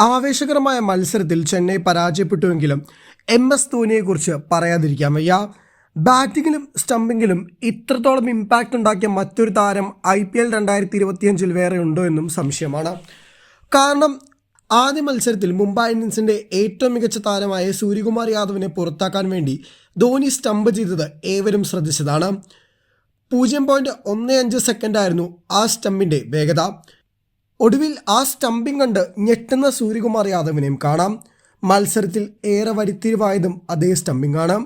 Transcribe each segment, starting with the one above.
ആവേശകരമായ മത്സരത്തിൽ ചെന്നൈ പരാജയപ്പെട്ടുവെങ്കിലും എം എസ് ധോനിയെക്കുറിച്ച് പറയാതിരിക്കാൻ വയ്യ. ബാറ്റിങ്ങിലും സ്റ്റംപിങ്ങിലും ഇത്രത്തോളം ഇമ്പാക്റ്റ് ഉണ്ടാക്കിയ മറ്റൊരു താരം ഐ പി എൽ രണ്ടായിരത്തി ഇരുപത്തിയഞ്ചിൽ വേറെ ഉണ്ടോ എന്നും സംശയമാണ്. കാരണം ആദ്യ മത്സരത്തിൽ മുംബൈ ഇന്ത്യൻസിന്റെ ഏറ്റവും മികച്ച താരമായ സൂര്യകുമാർ യാദവിനെ പുറത്താക്കാൻ വേണ്ടി ധോനി സ്റ്റംപ് ചെയ്തത് ഏവരും ശ്രദ്ധിച്ചതാണ്. പൂജ്യം പോയിന്റ് ഒന്ന് അഞ്ച് സെക്കൻഡായിരുന്നു ആ സ്റ്റമ്പിന്റെ വേഗത. ഒടുവിൽ ആ സ്റ്റംപിംഗ് കണ്ട് ഞെട്ടുന്ന സൂര്യകുമാർ യാദവിനെയും കാണാം. മത്സരത്തിൽ ഏറെ വരിത്തിരിവായതും അതേ സ്റ്റംപിംഗ് ആണ്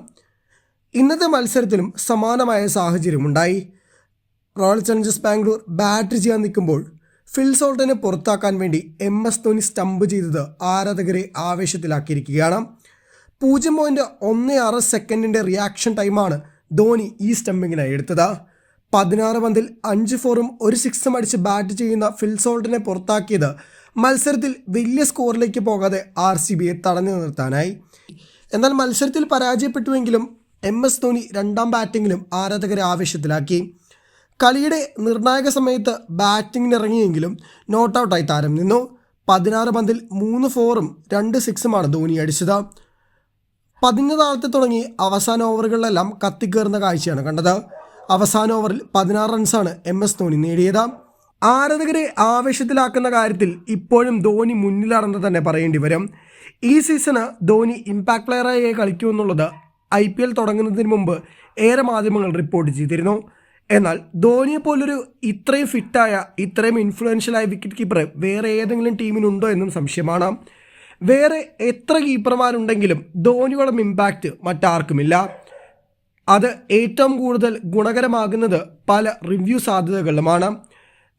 ഇന്നത്തെ മത്സരത്തിലും സമാനമായ സാഹചര്യമുണ്ടായി റോയൽ ചലഞ്ചേഴ്സ് ബാംഗ്ലൂർ ബാറ്റ് ചെയ്യാൻ നിൽക്കുമ്പോൾ ഫിൽ സോൾട്ടനെ പുറത്താക്കാൻ വേണ്ടി എം എസ് ധോനി സ്റ്റംപ് ചെയ്തത് ആരാധകരെ ആവേശത്തിലാക്കിയിരിക്കുകയാണ്. പൂജ്യം പോയിന്റ് ഒന്ന് ആറ് സെക്കൻഡിന്റെ റിയാക്ഷൻ ടൈമാണ് ധോനി ഈ സ്റ്റംപിങ്ങിനായി എടുത്തത്. പതിനാറ് പന്തിൽ അഞ്ച് ഫോറും ഒരു സിക്സും അടിച്ച് ബാറ്റ് ചെയ്യുന്ന ഫിൽ സോൾട്ടിനെ പുറത്താക്കിയത് മത്സരത്തിൽ വലിയ സ്കോറിലേക്ക് പോകാതെ ആർ സി ബിയെ തടഞ്ഞു നിർത്താനായി. എന്നാൽ മത്സരത്തിൽ പരാജയപ്പെട്ടുവെങ്കിലും എം എസ് ധോനി രണ്ടാം ബാറ്റിങ്ങിലും ആരാധകരെ ആവേശത്തിലാക്കി. കളിയുടെ നിർണായക സമയത്ത് ബാറ്റിങ്ങിനിറങ്ങിയെങ്കിലും നോട്ട് ഔട്ടായി താരം നിന്നു. പതിനാറ് പന്തിൽ മൂന്ന് ഫോറും രണ്ട് സിക്സുമാണ് ധോനി അടിച്ചത്. പതിഞ്ഞ താഴത്ത് തുടങ്ങി അവസാന ഓവറുകളിലെല്ലാം കത്തിക്കേറുന്ന കാഴ്ചയാണ് കണ്ടത്. അവസാന ഓവറിൽ പതിനാറ് റൺസാണ് എം എസ് ധോണി നേടിയത്. ആരാധകരെ ആവേശത്തിലാക്കുന്ന കാര്യത്തിൽ ഇപ്പോഴും ധോണി മുന്നിലാണെന്ന് തന്നെ പറയേണ്ടി വരും. ഈ സീസണ് ധോണി ഇമ്പാക്ട് പ്ലെയറായി കളിക്കുമെന്നുള്ളത് ഐ പി എൽ തുടങ്ങുന്നതിന് മുമ്പ് ഏറെ മാധ്യമങ്ങൾ റിപ്പോർട്ട് ചെയ്തിരുന്നു. എന്നാൽ ധോണിയെ പോലൊരു ഇത്രയും ഫിറ്റായ ഇത്രയും ഇൻഫ്ലുവൻഷ്യലായ വിക്കറ്റ് കീപ്പർ വേറെ ഏതെങ്കിലും ടീമിനുണ്ടോ എന്നും സംശയമാണ്. വേറെ എത്ര കീപ്പർമാരുണ്ടെങ്കിലും ധോണിയോളം ഇമ്പാക്റ്റ് മറ്റാർക്കുമില്ല. അത് ഏറ്റവും കൂടുതൽ ഗുണകരമാകുന്നത് പല റിവ്യൂ സാധ്യതകളുമാണ്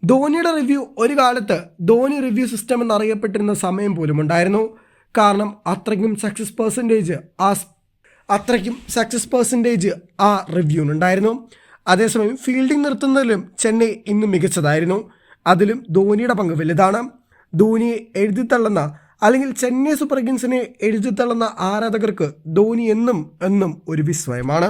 ധോണിയുടെ റിവ്യൂ ഒരു കാലത്ത് ധോണി റിവ്യൂ സിസ്റ്റം എന്നറിയപ്പെട്ടിരുന്ന സമയം പോലും ഉണ്ടായിരുന്നു. കാരണം അത്രയ്ക്കും സക്സസ് പെർസെന്റേജ് ആ അത്രയ്ക്കും സക്സസ് പെർസെന്റേജ് ആ റിവ്യൂനുണ്ടായിരുന്നു അതേസമയം ഫീൽഡിംഗ് നിർത്തുന്നതിലും ചെന്നൈ ഇന്ന് മികച്ചതായിരുന്നു. അതിലും ധോണിയുടെ പങ്ക് വലുതാണ്. ധോണിയെ എഴുതിത്തള്ളുന്ന അല്ലെങ്കിൽ ചെന്നൈ സൂപ്പർ കിങ്സിനെ എഴുതിത്തള്ളുന്ന ആരാധകർക്ക് ധോണി എന്നും എന്നും ഒരു വിസ്മയമാണ്.